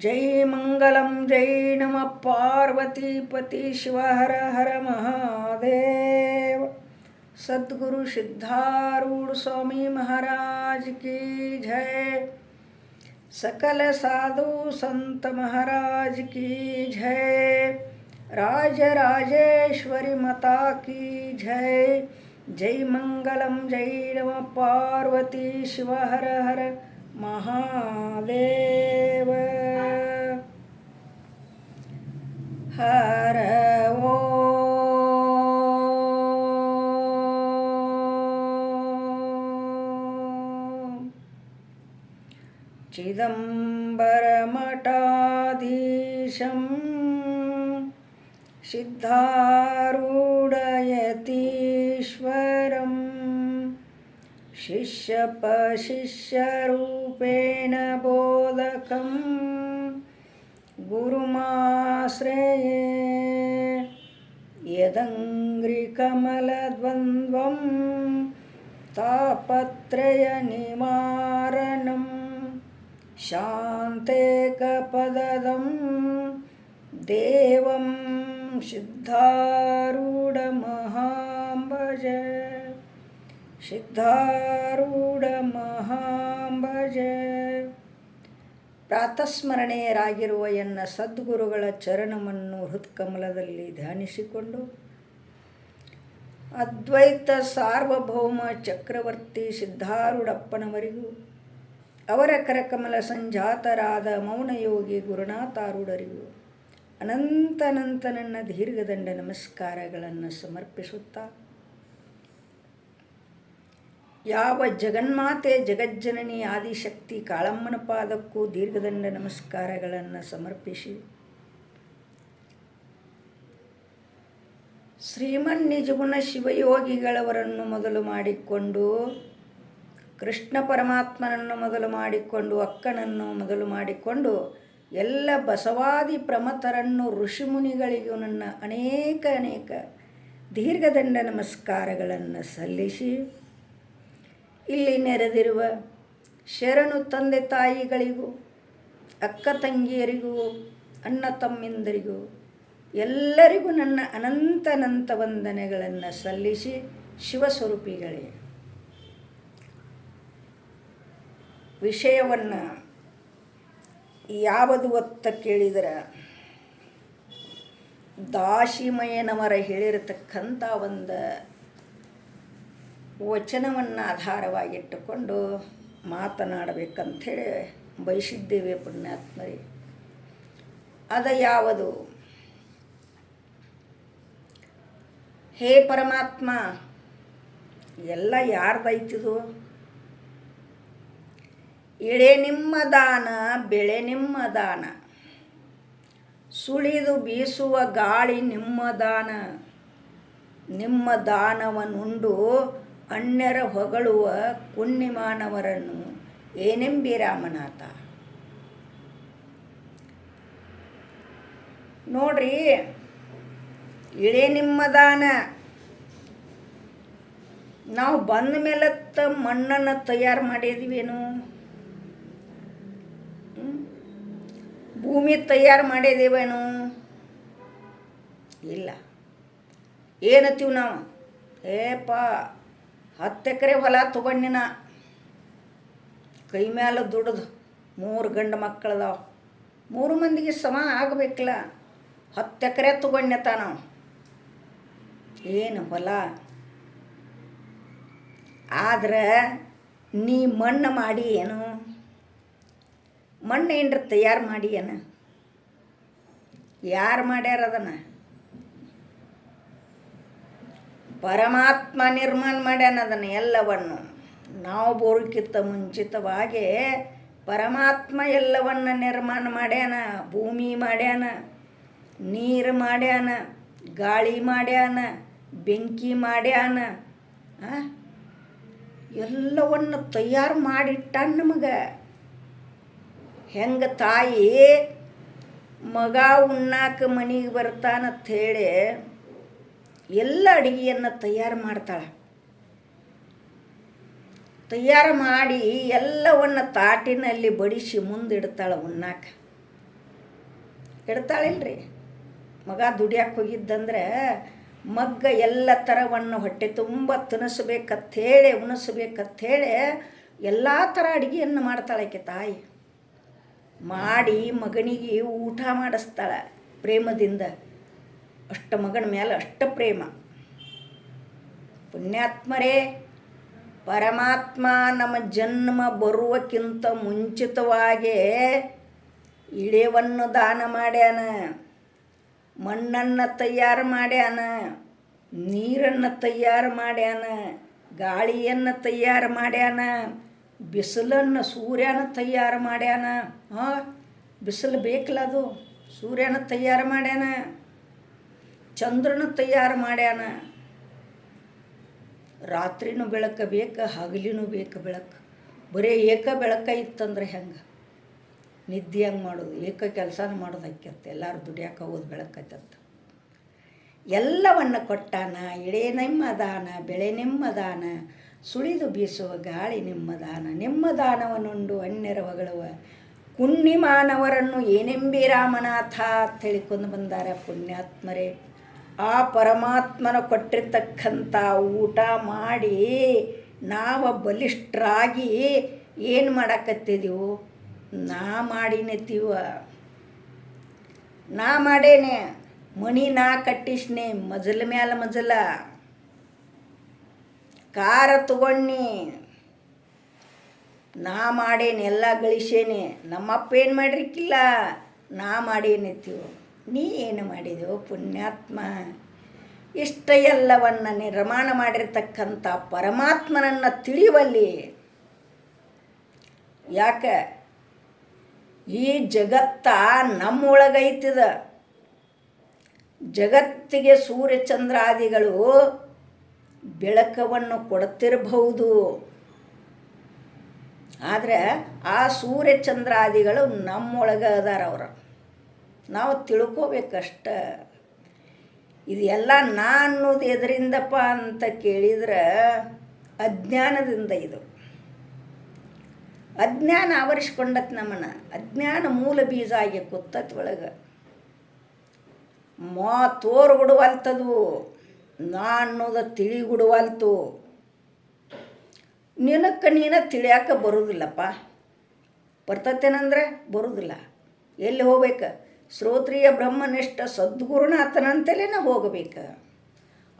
जय मंगल जय नम पार्वतीपति शिव, हर हर महादेव। सद्गुरु सिद्धारूढ़ स्वामी महाराज की जय। सकल साधु संत महाराज की जय। राज राजेश्वरी मता की जय। जय मंगल जय नम, पार्वती शिव, हर हर महादेव। हर ओ। चिदम्बरमठाधीशं सिद्धारूढयतीश्वरं शिष्यपशिष्यरूपेण बोधकं गुरुमाश्रये यदङ्घ्रिकमलद्वन्द्वं तापत्रयनिवारणं शान्तेकपददं देवं सिद्धारुडमहाम्भज सिद्धारूडमहाम्भज ಪ್ರಾತಸ್ಮರಣೆಯರಾಗಿರುವ ಎನ್ನ ಸದ್ಗುರುಗಳ ಚರಣವನ್ನು ಹೃತ್ಕಮಲದಲ್ಲಿ ಧ್ಯಾನಿಸಿಕೊಂಡು, ಅದ್ವೈತ ಸಾರ್ವಭೌಮ ಚಕ್ರವರ್ತಿ ಸಿದ್ಧಾರೂಢಪ್ಪನವರಿಗೂ, ಅವರ ಕರಕಮಲ ಸಂಜಾತರಾದ ಮೌನಯೋಗಿ ಗುರುನಾಥಾರೂಢರಿಗೂ ಅನಂತನಂತ ನನ್ನ ದೀರ್ಘದಂಡ ನಮಸ್ಕಾರಗಳನ್ನು ಸಮರ್ಪಿಸುತ್ತಾ ಯಾವ ಜಗನ್ಮಾತೆ ಜಗಜ್ಜನನಿ ಆದಿಶಕ್ತಿ ಕಾಳಮ್ಮನ ಪಾದಕ್ಕೂ ದೀರ್ಘದಂಡ ನಮಸ್ಕಾರಗಳನ್ನು ಸಮರ್ಪಿಸಿ. ಶ್ರೀಮನ್ ನಿಜಗುಣ ಶಿವಯೋಗಿಗಳವರನ್ನು ಮೊದಲು ಮಾಡಿಕೊಂಡು, ಕೃಷ್ಣ ಪರಮಾತ್ಮನನ್ನು ಮೊದಲು ಮಾಡಿಕೊಂಡು, ಅಕ್ಕನನ್ನು ಮೊದಲು ಮಾಡಿಕೊಂಡು, ಎಲ್ಲ ಬಸವಾದಿ ಪ್ರಮತರನ್ನು ಋಷಿಮುನಿಗಳಿಗೂ ನನ್ನ ಅನೇಕ ಅನೇಕ ದೀರ್ಘದಂಡ ನಮಸ್ಕಾರಗಳನ್ನು ಸಲ್ಲಿಸಿ. ಇಲ್ಲಿ ನೆರೆದಿರುವ ಶರಣು ತಂದೆ ತಾಯಿಗಳಿಗೂ, ಅಕ್ಕ ತಂಗಿಯರಿಗೂ, ಅಣ್ಣ ತಮ್ಮಿಂದರಿಗೂ ಎಲ್ಲರಿಗೂ ನನ್ನ ಅನಂತನಂತ ವಂದನೆಗಳನ್ನು ಸಲ್ಲಿಸಿ ಶಿವಸ್ವರೂಪಿಗಳೇ. ವಿಷಯವನ್ನು ಯಾವುದು ಒತ್ತ ಕೇಳಿದರೆ ದಾಶಿಮಯನವರ ಹೇಳಿರತಕ್ಕಂಥ ಒಂದು ವಚನವನ್ನು ಆಧಾರವಾಗಿಟ್ಟುಕೊಂಡು ಮಾತನಾಡಬೇಕಂಥೇಳಿ ಬಯಸಿದ್ದೇವೆ ಪುಣ್ಯಾತ್ಮರಿ. ಅದ ಯಾವುದು? ಹೇ ಪರಮಾತ್ಮ, ಎಲ್ಲ ಯಾರ್ದೈತಿದು? ಎಳೆ ನಿಮ್ಮ ದಾನ, ಬೆಳೆ ನಿಮ್ಮ ದಾನ. ಸುಳಿದು ಬೀಸುವ ಗಾಳಿ ನಿಮ್ಮ ದಾನ. ನಿಮ್ಮ ದಾನವನ್ನುಂಡು ಅಣ್ಯರ ಹೊಗಳುವ ಕುನ್ನಿಮಾನವರನ್ನು ಏನೆಂಬಿ ರಾಮನಾಥ? ನೋಡ್ರಿ, ಇಳೆ ನಿಮ್ಮದಾನ. ನಾವು ಬಂದ ಮೇಲತ್ತ ಮಣ್ಣನ್ನು ತಯಾರು ಮಾಡಿದ್ವೇನು? ಭೂಮಿ ತಯಾರು ಮಾಡಿದೇವೇನು? ಇಲ್ಲ. ಏನತ್ತೀವಿ ನಾವು? ಏಪ ಹತ್ತು ಎಕರೆ ಹೊಲ ತೊಗೊಂಡಿನ ಕೈ ಮ್ಯಾಲ ದುಡ್ದು ಮೂರು ಗಂಡು ಮಕ್ಕಳದಾವ. ಮೂರು ಮಂದಿಗೆ ಸಮ ಆಗಬೇಕಲ್ಲ. ಹತ್ತು ಎಕರೆ ತೊಗೊಂಡ್ಯತ ನಾವು ಏನು ಹೊಲ? ಆದ್ರೆ ನೀ ಮಣ್ಣು ಮಾಡಿ ಏನು? ಮಣ್ಣು ಏನರ ತಯಾರು ಮಾಡಿ ಏನು? ಯಾರು ಮಾಡ್ಯಾರ ಅದನ್ನು? ಪರಮಾತ್ಮ ನಿರ್ಮಾಣ ಮಾಡ್ಯಾನ ಅದನ್ನು ಎಲ್ಲವನ್ನು. ನಾವು ಬೋರ್ಕಿತ್ತ ಮುಂಚಿತವಾಗಿ ಪರಮಾತ್ಮ ಎಲ್ಲವನ್ನು ನಿರ್ಮಾಣ ಮಾಡ್ಯಾನ, ಭೂಮಿ ಮಾಡ್ಯಾನ, ನೀರು ಮಾಡ್ಯಾನ, ಗಾಳಿ ಮಾಡ್ಯಾನ, ಬೆಂಕಿ ಮಾಡ್ಯಾನ ಎಲ್ಲವನ್ನು ತಯಾರು ಮಾಡಿಟ್ಟ ನಮಗೆ. ಹೆಂಗೆ ತಾಯಿ ಮಗ ಉಣ್ಣಾಕ ಮನೆಗೆ ಬರ್ತಾನಂತ ಹೇಳಿ ಎಲ್ಲ ಅಡುಗೆಯನ್ನು ತಯಾರು ಮಾಡ್ತಾಳೆ. ತಯಾರು ಮಾಡಿ ಎಲ್ಲವನ್ನು ತಾಟಿನಲ್ಲಿ ಬಡಿಸಿ ಮುಂದಿಡ್ತಾಳೆ ಉಣ್ಣಾಕ. ಇಡ್ತಾಳಿಲ್ರಿ. ಮಗ ದುಡಿಯಕ್ಕೆ ಹೋಗಿದ್ದಂದ್ರೆ ಮಗ್ಗ ಎಲ್ಲ ಥರವನ್ನು ಹೊಟ್ಟೆ ತುಂಬ ತಿನ್ನಿಸ್ಬೇಕಂಥೇಳಿ ಉಣಿಸ್ಬೇಕಂಥೇಳಿ ಎಲ್ಲ ಥರ ಅಡುಗೆಯನ್ನು ಮಾಡ್ತಾಳಕ್ಕೆ ತಾಯಿ. ಮಾಡಿ ಮಗನಿಗೆ ಊಟ ಮಾಡಿಸ್ತಾಳೆ ಪ್ರೇಮದಿಂದ. ಅಷ್ಟ ಮಗನ ಮೇಲೆ ಅಷ್ಟ ಪ್ರೇಮ. ಪುಣ್ಯಾತ್ಮರೇ, ಪರಮಾತ್ಮ ನಮ್ಮ ಜನ್ಮ ಬರುವಕ್ಕಿಂತ ಮುಂಚಿತವಾಗೇ ಇಳೆವನ್ನು ದಾನ ಮಾಡ್ಯಾನ, ಮಣ್ಣನ್ನು ತಯಾರು ಮಾಡ್ಯಾನ, ನೀರನ್ನು ತಯಾರು ಮಾಡ್ಯಾನ, ಗಾಳಿಯನ್ನು ತಯಾರು ಮಾಡ್ಯಾನ, ಬಿಸಿಲನ್ನು ಸೂರ್ಯನ ತಯಾರು ಮಾಡ್ಯಾನ. ಹಾಂ ಬಿಸಿಲು ಬೇಕಲ್ಲ ಅದು, ಸೂರ್ಯನ ತಯಾರು ಮಾಡ್ಯಾನ. ಚಂದ್ರನ ತಯಾರು ಮಾಡ್ಯಾನ. ರಾತ್ರಿನೂ ಬೆಳಕ ಬೇಕು, ಹಗಲಿನೂ ಬೇಕು ಬೆಳಕು. ಬರೀ ಏಕ ಬೆಳಕ ಇತ್ತಂದ್ರೆ ಹೆಂಗೆ? ನಿದ್ದೆ ಹೆಂಗೆ ಮಾಡೋದು, ಏಕ ಕೆಲಸನ ಮಾಡೋದು ಹಾಕ್ಯತ್ತ ಎಲ್ಲರೂ ದುಡಿಯಾಕೆ ಹೋಗೋದು ಬೆಳಕೈತತ್ತ ಎಲ್ಲವನ್ನು ಕೊಟ್ಟಾನ ಇಳೆ ನೆಮ್ಮದಾನ, ಬೆಳೆ ನೆಮ್ಮದಾನ, ಸುಳಿದು ಬೀಸುವ ಗಾಳಿ ನಿಮ್ಮದಾನ. ನಿಮ್ಮದಾನವನ್ನುಂಡು ಅನ್ಯರ ಹೊಗಳುವ. ಕುಣ್ಣಿಮಾನವರನ್ನು ಏನೆಂಬಿ ರಾಮನಾಥ ಅಂತ ಹೇಳಿಕೊಂಡು ಬಂದಾರ ಪುಣ್ಯಾತ್ಮರೇ. ಆ ಪರಮಾತ್ಮನ ಕೊಟ್ಟಿರ್ತಕ್ಕಂಥ ಊಟ ಮಾಡಿ ನಾವು ಬಲಿಷ್ಠರಾಗಿ ಏನು ಮಾಡಾಕತ್ತಿದೀವು, ನಾ ಮಾಡಿನತ್ತೀವ ನಾ ಮಾಡೇನೆ, ಮಣಿ ನಾ ಕಟ್ಟಿಸ್ನೆ, ಮಜಲ ಮ್ಯಾಲ ಮಜಲ. ಕಾರ ತಗೊಂಡಿ ನಾ ಮಾಡೇನೆ, ಎಲ್ಲ ಗಳಿಸೇನೆ. ನಮ್ಮಪ್ಪ ಏನು ಮಾಡಿರಿಕ್ಕಿಲ್ಲ ನಾ ಮಾಡೇನಿತ್ತೀವ. ನೀ ಏನು ಮಾಡಿದೆವು ಪುಣ್ಯಾತ್ಮ? ಇಷ್ಟ ಎಲ್ಲವನ್ನು ನಿರ್ಮಾಣ ಮಾಡಿರ್ತಕ್ಕಂಥ ಪರಮಾತ್ಮನನ್ನು ತಿಳಿಯುವಲ್ಲಿ ಯಾಕೆ? ಈ ಜಗತ್ತ ನಮ್ಮೊಳಗೈತಿದ. ಜಗತ್ತಿಗೆ ಸೂರ್ಯಚಂದ್ರಾದಿಗಳು ಬೆಳಕವನ್ನು ಕೊಡುತ್ತಿರಬಹುದು ಆದರೆ ಆ ಸೂರ್ಯಚಂದ್ರಾದಿಗಳು ನಮ್ಮೊಳಗೆ ಅದಾರ ಅವರು. ನಾವು ತಿಳ್ಕೋಬೇಕಷ್ಟ. ಇದೆಲ್ಲ ನಾ ಅನ್ನೋದು ಎದರಿಂದಪ್ಪ ಅಂತ ಕೇಳಿದ್ರೆ ಅಜ್ಞಾನದಿಂದ ಇದು. ಅಜ್ಞಾನ ಆವರಿಸ್ಕೊಂಡತ್ ನಮ್ಮನ್ನ. ಅಜ್ಞಾನ ಮೂಲ ಬೀಜ ಆಗಿ ಕೂತತ್ ಒಳಗೆ. ಮಾ ತೋರ್ಗುಡುವಲ್ತದು ನಾ ಅನ್ನೋದು ತಿಳಿಗುಡುವಲ್ತು. ನಿನಕ್ಕೆ ನೀನ ತಿಳಿಯಾಕ ಬರೋದಿಲ್ಲಪ್ಪ. ಬರ್ತತೇನಂದ್ರೆ ಬರೋದಿಲ್ಲ. ಎಲ್ಲಿ ಹೋಗ್ಬೇಕು? ಶ್ರೋತ್ರಿಯ ಬ್ರಹ್ಮನಿಷ್ಠ ಸದ್ಗುರುನಾಥನಂತಲೇ ಹೋಗಬೇಕು.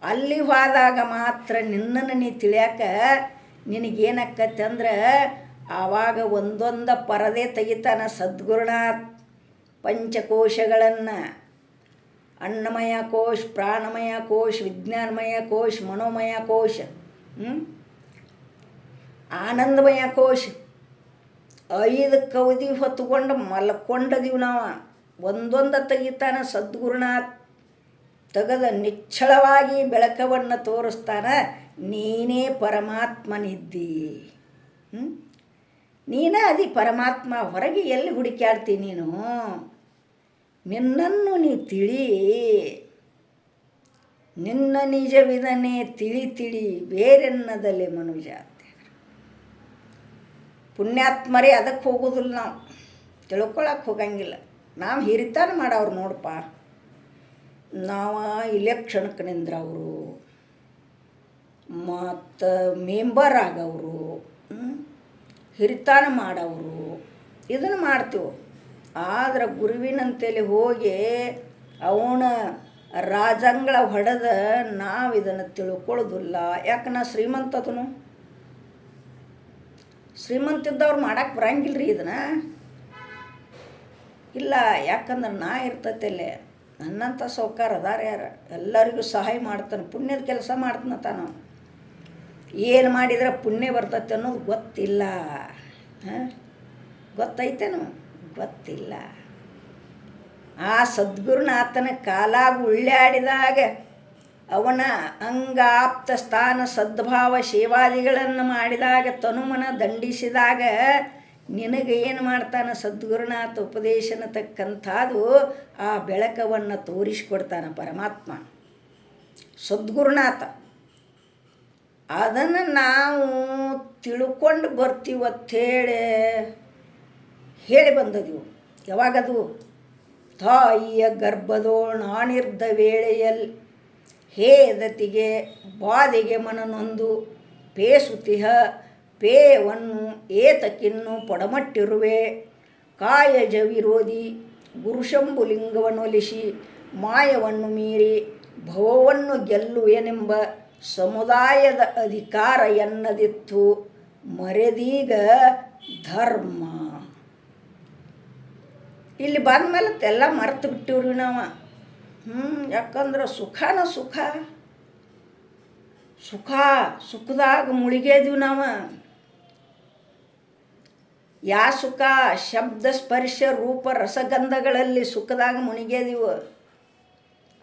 ಅಲ್ಲಿ ಹೋದಾಗ ಮಾತ್ರ ನಿನ್ನನ್ನು ನೀ ತಿಳಿಯಾಕ ನಿನಗೇನಕ್ಕತ್ತೆ ಅಂದ್ರೆ ಆವಾಗ ಒಂದೊಂದು ಪರದೆ ತೆಗಿತಾನ ಸದ್ಗುರುನಾಥ್ ಪಂಚಕೋಶಗಳನ್ನು. ಅನ್ನಮಯ ಕೋಶ, ಪ್ರಾಣಮಯ ಕೋಶ, ವಿಜ್ಞಾನಮಯ ಕೋಶ, ಮನೋಮಯ ಕೋಶ? ಆನಂದಮಯ ಕೋಶ. ಐದು ಕವದಿ ಹೊತ್ಕೊಂಡು ಮಲ್ಕೊಂಡದೀವಿ ನಾವು. ಒಂದೊಂದು ತೆಗಿತಾನ ಸದ್ಗುರುನ ತೆಗೆದ ನಿಚ್ಚಳವಾಗಿ ಬೆಳಕವನ್ನು ತೋರಿಸ್ತಾನ, ನೀನೇ ಪರಮಾತ್ಮನಿದ್ದಿ. ನೀನ ಅದಿ ಪರಮಾತ್ಮ, ಹೊರಗೆ ಎಲ್ಲಿ ಹುಡುಕ್ಯಾಡ್ತಿ ನೀನು? ನಿನ್ನನ್ನು ನೀ ತಿಳಿ, ನಿನ್ನ ನಿಜವಿದನೇ ತಿಳಿ ತಿಳಿ ಬೇರೆನ್ನದಲ್ಲಿ ಮನುಜ ಪುಣ್ಯಾತ್ಮರೇ ಅದಕ್ಕೆ ಹೋಗೋದಿಲ್ಲ ನಾವು. ತಿಳ್ಕೊಳಕ್ಕೆ ಹೋಗಂಗಿಲ್ಲ. ನಾವು ಹಿರಿತಾನ ಮಾಡವ್ರು ನೋಡಪ್ಪ ನಾವು ಇಲೆಕ್ಷನ್ಕ್ಕೆ ನಿಂದ್ರವರು. ಮತ್ತು ಮೆಂಬರ್ ಆಗವರು. ಹಿರಿತಾನ ಮಾಡವರು. ಇದನ್ನು ಮಾಡ್ತೀವಿ. ಆದ್ರೆ ಗುರುವಿನಂತೇಳಿ ಹೋಗಿ ಅವನ ರಾಜಂಗಳ ಹೊಡೆದ ನಾವು ಇದನ್ನು ತಿಳ್ಕೊಳ್ಳೋದಿಲ್ಲ. ಯಾಕೆ ನಾ ಶ್ರೀಮಂತದನು ಶ್ರೀಮಂತಿದ್ದವ್ರು ಮಾಡಕ್ಕೆ ಬರಂಗಿಲ್ಲ ರೀ ಇದನ್ನು? ಇಲ್ಲ, ಯಾಕಂದ್ರೆ ನಾ ಇರ್ತೈತಲ್ಲೇ ನನ್ನಂಥ ಸೌಕಾರ ಅದಾರ ಯಾರು? ಎಲ್ಲರಿಗೂ ಸಹಾಯ ಮಾಡ್ತಾನೆ, ಪುಣ್ಯದ ಕೆಲಸ ಮಾಡ್ತಾನ ತಾನು ಏನು ಮಾಡಿದ್ರೆ ಪುಣ್ಯ ಬರ್ತೈತೆ ಅನ್ನೋದು ಗೊತ್ತಿಲ್ಲ. ಹಾಂ? ಗೊತ್ತೈತೇನು? ಗೊತ್ತಿಲ್ಲ. ಆ ಸದ್ಗುರುನಾಥನ ಕಾಲಾಗ ಉಳ್ಳಾಡಿದಾಗ ಅವನ ಅಂಗಾಪ್ತ ಸ್ಥಾನ ಸದ್ಭಾವ ಸೇವಾದಿಗಳನ್ನು ಮಾಡಿದಾಗ ತನುಮನ ದಂಡಿಸಿದಾಗ ನಿನಗೆ ಏನು ಮಾಡ್ತಾನೆ ಸದ್ಗುರುನಾಥ ಉಪದೇಶನ ತಕ್ಕಂಥದ್ದು ಆ ಬೆಳಕವನ್ನು ತೋರಿಸ್ಕೊಡ್ತಾನೆ ಪರಮಾತ್ಮ. ಸದ್ಗುರುನಾಥ. ಅದನ್ನು ನಾವು ತಿಳ್ಕೊಂಡು ಬರ್ತೀವತ್ತೇಳಿ ಹೇಳಿ ಬಂದದೆವು ಯಾವಾಗದು? ತಾಯಿಯ ಗರ್ಭದೋಣಾಣಿರ್ದ ವೇಳೆಯಲ್ಲಿ ಹೇದತಿಗೆ ಬಾಧೆಗೆ ಮನನೊಂದು ಪೇಸುತಿಹ. ಪೇವನ್ನು ಏತಕ್ಕಿನ್ನು ಪೊಡಮಟ್ಟಿರುವೆ. ಕಾಯಜ ವಿರೋಧಿ ಗುರುಶಂಭುಲಿಂಗವನ್ನೊಲಿಸಿ ಮಾಯವನ್ನು ಮೀರಿ ಭವವನ್ನು ಗೆಲ್ಲುವೆನೆಂಬ ಸಮುದಾಯದ ಅಧಿಕಾರ ಎನ್ನದಿತ್ತು ಮರೆದೀಗ ಧರ್ಮ. ಇಲ್ಲಿ ಬಂದ್ಮೇಲೆ ಎಲ್ಲ ಮರೆತು ಬಿಟ್ಟಿವ್ರಿ ನಾವು. ಹ್ಞೂ ಯಾಕಂದ್ರೆ ಸುಖನ ಸುಖ. ಸುಖ, ಸುಖದಾಗ ಮುಳುಗೇದ್ವಿ ನಾವು. ಯಾ ಸುಖ? ಶಬ್ದ ಸ್ಪರ್ಶ ರೂಪ ರಸಗಂಧಗಳಲ್ಲಿ ಸುಖದಾಗ ಮುನಿಗೇದಿವು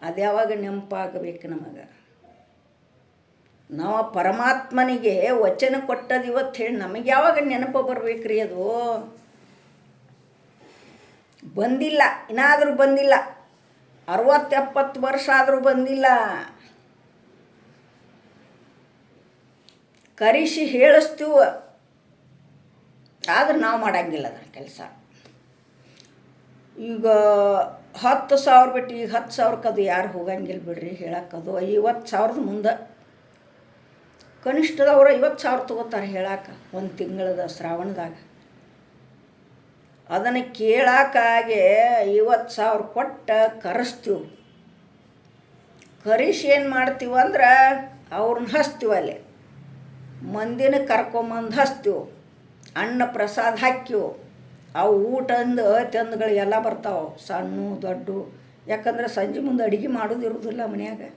ಅದು ಯಾವಾಗ ನೆನಪಾಗಬೇಕು ನಮಗೆ? ನಾವು ಪರಮಾತ್ಮನಿಗೆ ವಚನ ಕೊಟ್ಟದು ಇವತ್ತು ಹೇಳಿ ನಮಗೆ ಯಾವಾಗ ನೆನಪು ಬರ್ಬೇಕ್ರಿ ಅದು? ಬಂದಿಲ್ಲ ಇನ್ನಾದರೂ ಬಂದಿಲ್ಲ. ಅರವತ್ತು ಎಪ್ಪತ್ತು ವರ್ಷ ಆದರೂ ಬಂದಿಲ್ಲ. ಕರಿಸಿ ಹೇಳಿಸ್ತೀವ. ಆದ್ರೆ ನಾವು ಮಾಡಂಗಿಲ್ಲ ಅದರ ಕೆಲಸ. ಈಗ ಹತ್ತು ಸಾವಿರ ಬಿಟ್ಟು ಈಗ ಹತ್ತು ಸಾವಿರಕ್ಕೆ ಅದು ಯಾರು ಹೋಗಂಗಿಲ್ಲ ಬಿಡ್ರಿ ಹೇಳಕ್ಕದು ಐವತ್ತು ಸಾವಿರದ ಮುಂದೆ ಕನಿಷ್ಠದವ್ರು ಐವತ್ತು ಸಾವಿರ ತಗೋತಾರೆ ಹೇಳಾಕ ಒಂದು ತಿಂಗಳದ ಶ್ರಾವಣದಾಗ. ಅದನ್ನು ಕೇಳಕ್ಕಾಗೆ ಐವತ್ತು ಸಾವಿರ ಕೊಟ್ಟು ಕರೆಸ್ತೀವಿ. ಕರಿಸಿ ಏನು ಮಾಡ್ತೀವಂದ್ರೆ ಅವ್ರನ್ನ ಹಚ್ತೀವಿ ಅಲ್ಲಿ. ಮಂದಿನ ಕರ್ಕೊಂಬಂದು ಹಚ್ತೀವಿ. ಅನ್ನ ಪ್ರಸಾದ ಹಾಕಿವು ಅವು ಊಟ ಅಂದು ತಂದುಗಳು ಎಲ್ಲ ಬರ್ತಾವೆ. ಸಣ್ಣ, ದೊಡ್ಡ. ಯಾಕಂದ್ರೆ ಸಂಜೆ ಮುಂದೆ ಅಡುಗೆ ಮಾಡೋದು ಇರುವುದಿಲ್ಲ ಮನ್ಯಾಗ.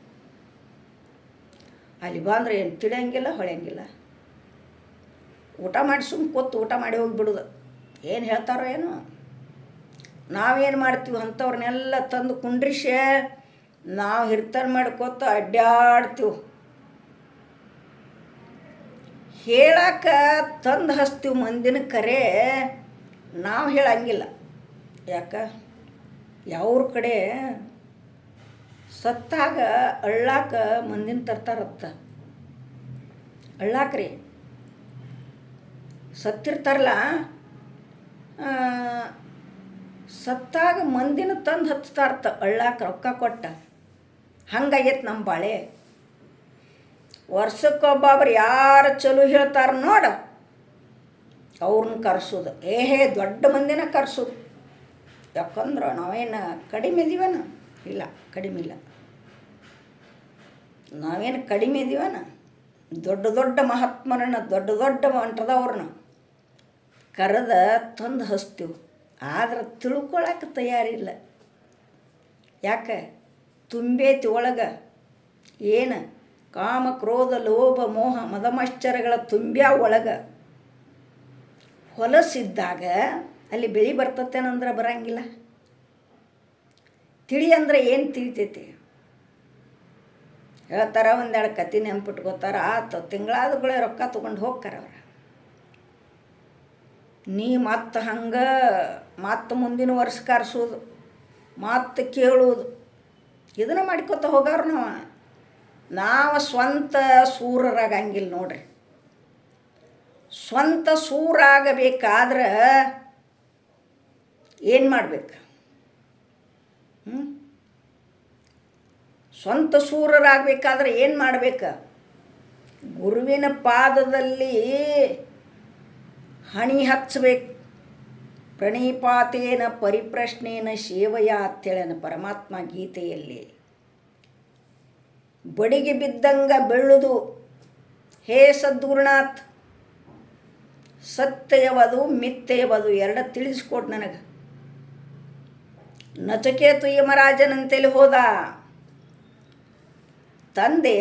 ಅಲ್ಲಿ ಬಂದ್ರೆ ಏನು ತಿಳಿಯಂಗಿಲ್ಲ, ಹೊಳೆಯಂಗಿಲ್ಲ. ಊಟ ಮಾಡಿ ಸುಮ್ಮ ಕೊತ್ತು ಊಟ ಮಾಡಿ ಹೋಗಿಬಿಡೋದು. ಏನು ಹೇಳ್ತಾರೋ ಏನು. ನಾವೇನು ಮಾಡ್ತೀವಿ ಅಂಥವ್ರನ್ನೆಲ್ಲ ತಂದು ಕುಂಡ್ರಿಸಿ ನಾವು ಹಿರ್ತನ ಮಾಡ್ಕೋತ ಅಡ್ಡಾಡ್ತೀವಿ ಹೇಳಾಕ ತಂದು ಹಚ್ತೀವಿ ಮಂದಿನ ಕರೆ ನಾವು ಹೇಳಂಗಿಲ್ಲ. ಯಾಕ? ಯಾವ್ರ ಕಡೆ ಸತ್ತಾಗ ಅಳ್ಳಾಕ ಮಂದಿನ ತರ್ತಾರತ್ತ. ಅಳ್ಳಾಕ್ರಿ. ಸತ್ತಿರ್ತಾರಲ್ಲ ಸತ್ತಾಗ ಮಂದಿನ ತಂದು ಹಚ್ತಾರತ್ತ ಅಳ್ಳಾಕ ರೊಕ್ಕ ಕೊಟ್ಟ. ಹಂಗಾಗೈತೆ ನಮ್ಮ ಬಾಳೆ. ವರ್ಷಕ್ಕೊಬ್ಬೊಬ್ರು ಯಾರು ಚಲೋ ಹೇಳ್ತಾರ ನೋಡ. ಅವ್ರನ್ನ ಕರ್ಸೋದು. ಏಹೇ, ದೊಡ್ಡ ಮಂದಿನ ಕರ್ಸೋದು. ಯಾಕಂದ್ರೆ ನಾವೇನು ಕಡಿಮೆ ಇದೀವನ? ಇಲ್ಲ, ಕಡಿಮೆ ಇಲ್ಲ. ನಾವೇನು ಕಡಿಮೆ ಇದೀವನ? ದೊಡ್ಡ ದೊಡ್ಡ ಮಹಾತ್ಮರನ್ನ, ದೊಡ್ಡ ದೊಡ್ಡ ಮಂಟದವ್ರನ್ನ ಕರೆದ ತಂದು ಹಚ್ತೀವಿ. ಆದ್ರೆ ತಿಳ್ಕೊಳಕ್ಕೆ ತಯಾರಿಲ್ಲ. ಯಾಕೆ? ತುಂಬೇತಿ ಒಳಗೆ ಏನು ಕಾಮ, ಕ್ರೋಧ, ಲೋಭ, ಮೋಹ ಮದಮಶ್ಚರಗಳ ತುಂಬ್ಯಾ ಒಳಗೆ ಹೊಲಸಿದ್ದಾಗ ಅಲ್ಲಿ ಬೆಳಿ ಬರ್ತತ್ತೇನಂದ್ರೆ ಬರಂಗಿಲ್ಲ. ತಿಳಿ ಅಂದ್ರೆ ಏನು ತಿಳಿತೈತಿ? ಹೇಳ್ತಾರ ಒಂದೆರಡು ಕತೆ ನೆನ್ಪಿಟ್ಕೋತಾರ ಆತ ತಿಂಗಳಾದಗಳೇ ರೊಕ್ಕ ತೊಗೊಂಡು ಹೋಗ್ತಾರ ಅವ್ರ. ನೀ ಮತ್ತೆ ಹಂಗೆ ಮತ್ತೆ ಮುಂದಿನ ವರ್ಷ ಕರ್ಸೋದು, ಮತ್ತೆ ಕೇಳೋದು, ಇದನ್ನು ಮಾಡ್ಕೊತ ಹೋಗಾರ ನಾವು. ನಾವು ಸ್ವಂತ ಸೂರರಾಗಂಗಿಲ್ಲ ನೋಡ್ರಿ. ಸ್ವಂತ ಸೂರಾಗಬೇಕಾದ್ರೆ ಏನು ಮಾಡ್ಬೇಕು? ಸ್ವಂತ ಸೂರರಾಗಬೇಕಾದ್ರೆ ಏನು ಮಾಡ್ಬೇಕು? ಗುರುವಿನ ಪಾದದಲ್ಲಿ ಹಣಿ ಹಚ್ಚಬೇಕು. ಪ್ರಣೀಪಾತೇನ ಪರಿಪ್ರಶ್ನೇನ ಸೇವಯ ಅಂತೇಳನ ಪರಮಾತ್ಮ ಗೀತೆಯಲ್ಲಿ. ಬಡಿಗೆ ಬಿದ್ದಂಗ ಬೆಳ್ಳುದು ಹೇ ಸದ್ಗುರುನಾಥ್, ಸತ್ಯವದು ಮಿಥ್ಯಯವದು ಎರಡ ತಿಳಿಸ್ಕೊಟ್ ನನಗೆ. ನಚಕೇತು ಯಮರಾಜನಂತೇಳಿ ಹೋದ. ತಂದೆ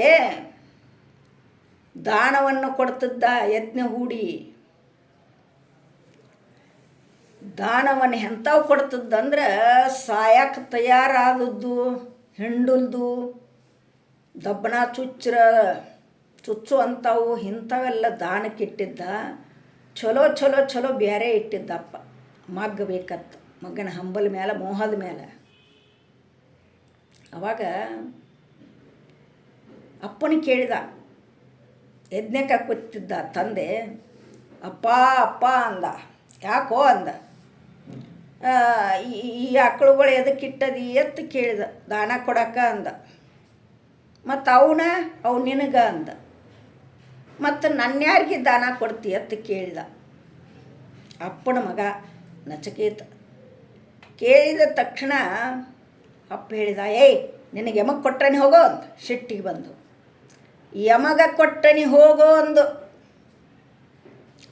ದಾನವನ್ನು ಕೊಡ್ತಿದ್ದ ಯಜ್ಞ ಹೂಡಿ. ದಾನವನ್ನು ಎಂಥವು ಕೊಡ್ತದಂದ್ರೆ ಸಾಯಕ್ಕೆ ತಯಾರಾದದ್ದು, ಹಿಂಡುಲ್ದು ದಬ್ಬಣ ಚುಚ್ರ ಚುಚ್ಚು ಅಂಥವು ಇಂಥವೆಲ್ಲ ದಾನಕ್ಕೆ ಇಟ್ಟಿದ್ದ. ಚಲೋ ಚಲೋ ಚಲೋ ಬೇರೆ ಇಟ್ಟಿದ್ದಪ್ಪ. ಮಗ್ಗ ಬೇಕತ್ತು ಮಗ್ಗನ ಹಂಬಲ ಮೇಲೆ ಮೋಹದ ಮೇಲೆ ಅವಾಗ ಅಪ್ಪನ ಕೇಳಿದ. ಎದ್ನೇಕ ಕೂತಿದ್ದ ತಂದೆ. ಅಪ್ಪ ಅಪ್ಪ ಅಂದ. ಯಾಕೋ ಅಂದ. ಈ ಆಕಳುಗಳು ಎದಕ್ಕಿಟ್ಟದಿ ಎತ್ತು ಕೇಳಿದ. ದಾನ ಕೊಡಕ್ಕ ಅಂದ. ಮತ್ತು ಅವನ ಅವು ನಿನಗ ಅಂದ. ಮತ್ತು ನನ್ಯಾರಿಗೆ ದಾನ ಕೊಡ್ತಿ ಅಂತ ಕೇಳಿದ. ಅಪ್ಪನ ಮಗ ನಚಕೇತ. ಕೇಳಿದ ತಕ್ಷಣ ಅಪ್ಪ ಹೇಳಿದ, ಏಯ್, ನಿನಗೆ ಯಮಗ ಕೊಟ್ಟನಿ ಹೋಗೋ ಅಂತ ಶಿಟ್ಟಿಗೆ ಬಂದು. ಯಮಗ ಕೊಟ್ಟನಿ ಹೋಗೋ ಅಂದು.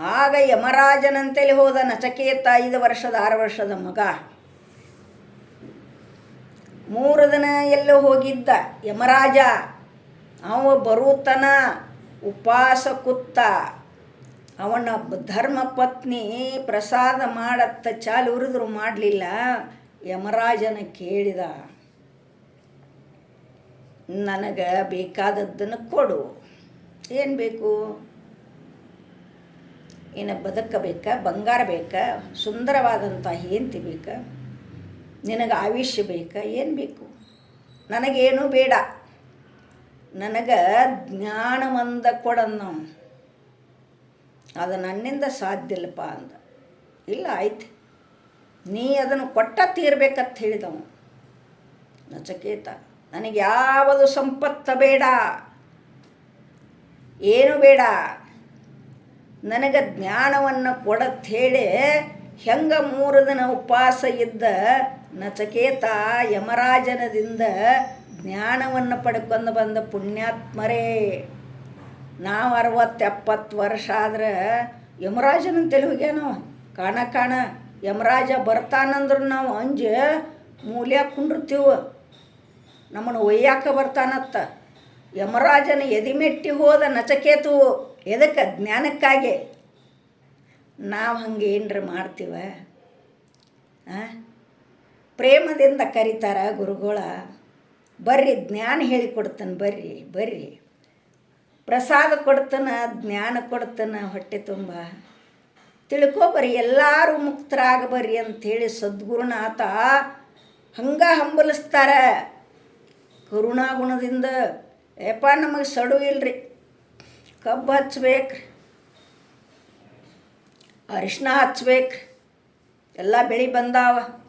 ಆಗ ಯಮರಾಜನಂತೇಳಿ ಹೋದ ನಚಕೇತ ಐದು ವರ್ಷದ, ಆರು ವರ್ಷದ ಮಗ ಮೂರು ದಿನ ಎಲ್ಲೋ ಹೋಗಿದ್ದ ಯಮರಾಜ. ಅವ ಬರುತನ ಉಪವಾಸ ಕುತ್ತ. ಅವನ ಧರ್ಮ ಪತ್ನಿ ಪ್ರಸಾದ ಮಾಡತ್ತ ಚಾಲು ಉರಿದ್ರು ಮಾಡಲಿಲ್ಲ ಯಮರಾಜನ ಕೇಳಿದ. ನನಗೆ ಬೇಕಾದದ್ದನ್ನು ಕೊಡು. ಏನು ಬೇಕು? ಏನು ಬದುಕಬೇಕಾ? ಬಂಗಾರ ಬೇಕಾ? ಸುಂದರವಾದಂಥ ಹೆಂಡತಿ ಬೇಕಾ? ನಿನಗೆ ಆಯುಷ್ಯ ಬೇಕಾ? ಏನು ಬೇಕು? ನನಗೇನು ಬೇಡ. ನನಗೆ ಜ್ಞಾನವಂದ ಕೊಡನ್ನ ನಾವು ಅದು ನನ್ನಿಂದ ಸಾಧ್ಯ ಇಲ್ಲಪ್ಪ ಅಂದ. ಇಲ್ಲ, ಆಯ್ತು. ನೀ ಅದನ್ನು ಕೊಟ್ಟ ತೀರ್ಬೇಕಂತ ಹೇಳಿದವು ನಚಕೇತ, ನನಗೆ ಯಾವುದು ಸಂಪತ್ತ ಬೇಡ. ಏನು ಬೇಡ? ನನಗೆ ಜ್ಞಾನವನ್ನು ಕೊಡತ್ತೇಳಿ ಹೆಂಗೆ ಹೆಂಗ ಮೂರು ದಿನ ಉಪವಾಸ ಇದ್ದ ನಚಕೇತ ಯಮರಾಜನದಿಂದ ಜ್ಞಾನವನ್ನು ಪಡ್ಕೊಂಡು ಬಂದ ಪುಣ್ಯಾತ್ಮರೇ. ನಾವು ಅರವತ್ತೆಪ್ಪತ್ತು ವರ್ಷ ಆದ್ರೆ ಯಮರಾಜನ ತಲೆ ಹೋಗ್ಯಾನೋ ಕಾಣ ಕಾಣ ಯಮರಾಜ ಬರ್ತಾನಂದ್ರೆ ನಾವು ಅಂಜ ಮೂಲ್ಯಾಗ ಕುಂಡಿರ್ತೀವಿ. ನಮ್ಮನ್ನು ಒಯ್ಯಾಕ ಬರ್ತಾನತ್ತ. ಯಮರಾಜನ ಎದಿಮೆಟ್ಟಿ ಹೋದ ನಚಕೇತು ಎದಕ್ಕೆ? ಜ್ಞಾನಕ್ಕಾಗಿ. ನಾವು ಹಂಗೆ ಏನರ ಮಾಡ್ತೀವ? ಆ? ಪ್ರೇಮದಿಂದ ಕರೀತಾರ ಗುರುಗಳ. ಬರ್ರಿ, ಜ್ಞಾನ ಹೇಳಿಕೊಡ್ತಾನೆ ಬರ್ರಿ ಬರ್ರಿ. ಪ್ರಸಾದ ಕೊಡ್ತಾನ, ಜ್ಞಾನ ಕೊಡ್ತಾನ, ಹೊಟ್ಟೆ ತುಂಬ. ತಿಳ್ಕೊಬರ್ರಿ ಎಲ್ಲರೂ ಮುಕ್ತರಾಗಬರ್ರಿ ಅಂಥೇಳಿ ಸದ್ಗುರುನಾಥ ಹಂಗ ಹಂಬಲಿಸ್ತಾರ. ಕರುಣಾಗುಣದಿಂದ ಏಪ ನಮಗೆ ಸಡು ಇಲ್ರಿ. ಕಬ್ಬು ಹಚ್ಬೇಕು ಅರಿಶಿನ ಹಚ್ಬೇಕು ಎಲ್ಲ ಬೆಳೆ ಬಂದಾವ.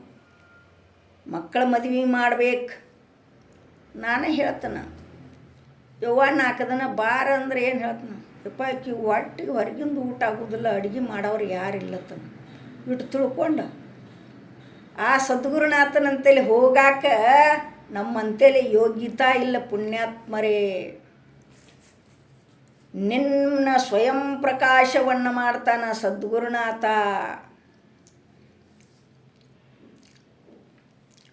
ಮಕ್ಕಳ ಮದುವೆ ಮಾಡ್ಬೇಕು. ನಾನೇ ಹೇಳ್ತಾನ. ಯವ್ವ ನಾಲ್ಕು ಬಾರ ಅಂದ್ರೆ ಏನು ಹೇಳ್ತಾನ? ಯಪ್ಪ ಆಕಿ ಒಟ್ಟಿಗೆ ಹೊರಗಿಂದ ಊಟ ಆಗೋದಿಲ್ಲ, ಅಡುಗೆ ಮಾಡೋರು ಯಾರಿಲ್ಲತನ ಇಟ್ಟು ತಿಳ್ಕೊಂಡು. ಆ ಸದ್ಗುರುನಾಥನಂತೇಳಿ ಹೋಗಾಕ ನಮ್ಮಂತೇಳಿ ಯೋಗ್ಯತಾ ಇಲ್ಲ ಪುಣ್ಯಾತ್ಮರೇ. ನಿನ್ನ ಸ್ವಯಂ ಪ್ರಕಾಶವನ್ನು ಮಾಡ್ತಾನ ಸದ್ಗುರುನಾಥ.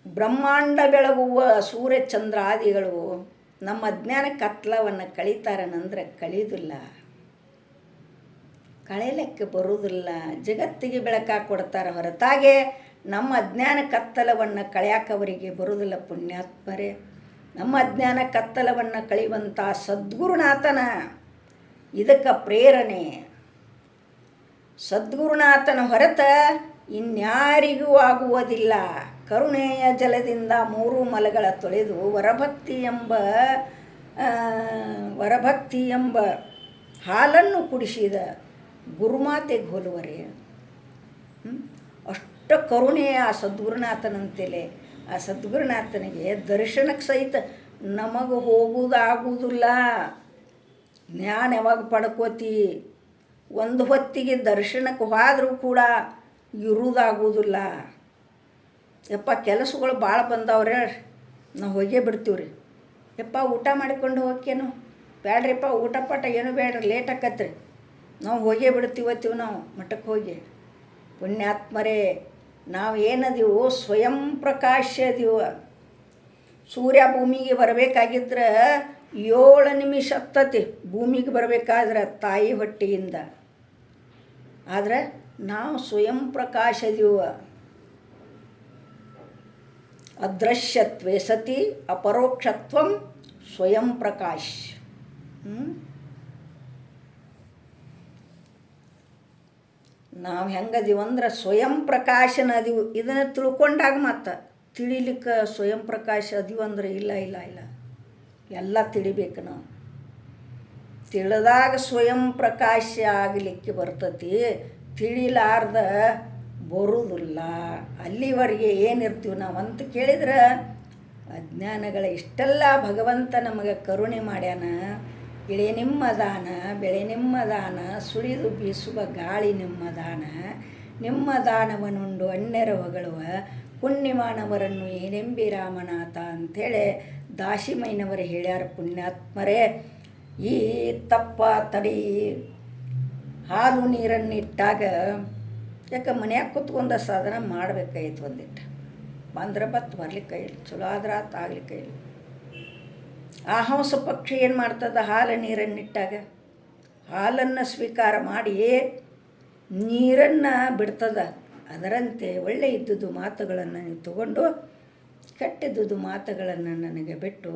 ಬ್ರಹ್ಮಾಂಡ ಬೆಳಗುವ ಸೂರ್ಯ ಸೂರ್ಯಚಂದ್ರಾದಿಗಳು ನಮ್ಮ ಅಜ್ಞಾನ ಕತ್ಲವನ್ನು ಕಳೀತಾರನಂದ್ರೆ ಕಳೀದಿಲ್ಲ. ಕಳೆಯಲಿಕ್ಕೆ ಬರುವುದಿಲ್ಲ ಜಗತ್ತಿಗೆ ಬೆಳಕ ಕೊಡ್ತಾರೆ ಹೊರತಾಗೆ ನಮ್ಮ ಅಜ್ಞಾನ ಕತ್ತಲವನ್ನು ಕಳೆಯಾಕವರಿಗೆ ಬರುವುದಿಲ್ಲ ಪುಣ್ಯಾತ್ಮರೇ. ನಮ್ಮ ಅಜ್ಞಾನ ಕತ್ತಲವನ್ನು ಕಳೆಯುವಂಥ ಸದ್ಗುರುನಾಥನ ಇದಕ್ಕೆ ಪ್ರೇರಣೆ. ಸದ್ಗುರುನಾಥನ ಹೊರತ ಇನ್ಯಾರಿಗೂ ಆಗುವುದಿಲ್ಲ. ಕರುಣೆಯ ಜಲದಿಂದ ಮೂರು ಮಲಗಳ ತೊಳೆದು ವರಭಕ್ತಿ ಎಂಬ ವರಭಕ್ತಿ ಎಂಬ ಹಾಲನ್ನು ಕುಡಿಸಿದ ಗುರುಮಾತೆಗೆ ಹೋಲುವರೆ? ಅಷ್ಟು ಕರುಣೆಯ ಆ ಸದ್ಗುರುನಾಥನಂತೆಲೆ ಆ ಸದ್ಗುರುನಾಥನಿಗೆ ದರ್ಶನಕ್ಕೆ ಸಹಿತ ನಮಗೆ ಹೋಗುವುದಾಗುವುದಿಲ್ಲ ಜ್ಞಾನ ಯಾವಾಗ ಪಡ್ಕೋತಿ? ಒಂದು ಹೊತ್ತಿಗೆ ದರ್ಶನಕ್ಕೆ ಹೋದರೂ ಕೂಡ ಇರುವುದಾಗುವುದಿಲ್ಲ ಯಪ್ಪ, ಕೆಲಸಗಳು ಭಾಳ ಬಂದವ್ರೆ. ನಾವು ಹೋಗೇ ಬಿಡ್ತೀವಿ ರೀ ಯಪ್ಪ, ಊಟ ಮಾಡಿಕೊಂಡು ಹೋಗ್ಕೇನು ಬೇಡ್ರಿಪ್ಪ ಊಟ ಪಾಠ ಏನು ಬೇಡ್ರಿ ಲೇಟ್ ಆಕತ್ರಿ. ನಾವು ಹೋಗೇ ಬಿಡ್ತೀವತ್ತೀವಿ ನಾವು ಮಠಕ್ಕೆ ಹೋಗಿ. ಪುಣ್ಯಾತ್ಮರೇ, ನಾವು ಏನದೀವು ಸ್ವಯಂ ಪ್ರಕಾಶ ಅದೀವ ಸೂರ್ಯ ಭೂಮಿಗೆ ಬರಬೇಕಾಗಿದ್ರೆ ಏಳು ನಿಮಿಷ ಹತ್ತತಿ ಭೂಮಿಗೆ ಬರಬೇಕಾದ್ರೆ ತಾಯಿ ಹೊಟ್ಟೆಯಿಂದ. ಆದರೆ ನಾವು ಸ್ವಯಂ ಪ್ರಕಾಶ ಅದೀವ ಅದೃಶ್ಯತ್ವೇ ಸತಿ ಅಪರೋಕ್ಷತ್ವಂ ಸ್ವಯಂ ಪ್ರಕಾಶ್. ನಾವು ನಾವು ಹೆಂಗದೀವಂದ್ರೆ ಸ್ವಯಂ ಪ್ರಕಾಶನ ಅದೀವಿ, ಇದನ್ನು ತಿಳ್ಕೊಂಡಾಗ ಮತ್ತೆ ತಿಳಿಲಿಕ್ಕೆ ಸ್ವಯಂ ಪ್ರಕಾಶ ಅದೀವಂದ್ರೆ ಇಲ್ಲ ಇಲ್ಲ ಇಲ್ಲ. ಎಲ್ಲ ತಿಳಿಬೇಕು ನಾವು. ತಿಳಿದಾಗ ಸ್ವಯಂ ಪ್ರಕಾಶ ಆಗಲಿಕ್ಕೆ ಬರ್ತತಿ. ತಿಳಿಲಾರ್ದ ಬರುವುದಿಲ್ಲ. ಅಲ್ಲಿವರೆಗೆ ಏನಿರ್ತೀವಿ ನಾವು ಅಂತ ಕೇಳಿದ್ರೆ, ಅಜ್ಞಾನಗಳ ಇಷ್ಟೆಲ್ಲ ಭಗವಂತ ನಮಗೆ ಕರುಣೆ ಮಾಡ್ಯಾನ. ಇಳೆ ನಿಮ್ಮದಾನ, ಬೆಳೆ ನಿಮ್ಮದಾನ, ಸುಳಿದು ಬೀಸುವ ಗಾಳಿ ನಿಮ್ಮದಾನ. ನಿಮ್ಮ ದಾನವನುಂಡು ಅಣ್ಣೆರ ಹೊಗಳುವ ಪುಣ್ಯಮಾನವರನ್ನು ಏನೆಂಬಿ ರಾಮನಾಥ ಅಂಥೇಳಿ ದಾಶಿಮೈನವರು ಹೇಳ್ಯಾರ ಪುಣ್ಯಾತ್ಮರೇ, ಈ ತಪ್ಪ ತಡಿ. ಹಾಲು ನೀರನ್ನಿಟ್ಟಾಗ ಯಾಕೆ ಮನ್ಯಾಗ ಕುತ್ಕೊಂಡ ಸಾಧನ ಮಾಡ್ಬೇಕಾಯ್ತು ಒಂದಿಟ್ಟು. ಬಂದ್ರೆ ಬತ್ತು ಬರ್ಲಿಕ್ಕೆ ಇಲ್ಲ ಚಲೋ ಆದ್ರೆ ಆತು ಆಗ್ಲಿಕ್ಕೆ ಇಲ್ಲ ಆ ಹಂಸ ಪಕ್ಷಿ ಏನು ಮಾಡ್ತದ? ಹಾಲು ನೀರನ್ನಿಟ್ಟಾಗ ಹಾಲನ್ನು ಸ್ವೀಕಾರ ಮಾಡಿ ನೀರನ್ನು ಬಿಡ್ತದ. ಅದರಂತೆ ಒಳ್ಳೆ ಇದ್ದುದು ಮಾತುಗಳನ್ನು ನೀವು ತಗೊಂಡು, ಕೆಟ್ಟಿದ್ದುದು ಮಾತುಗಳನ್ನು ನನಗೆ ಬಿಟ್ಟು,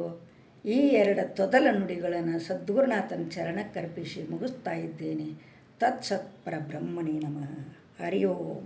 ಈ ಎರಡು ತೊದಲ ನುಡಿಗಳನ್ನು ಸದ್ಗುರುನಾಥನ ಚರಣಕ್ಕರ್ಪಿಸಿ ಮುಗಿಸ್ತಾ ಇದ್ದೇನೆ. ತತ್ಸತ್ ಪರಬ್ರಹ್ಮಣಿ ನಮಃ. Ario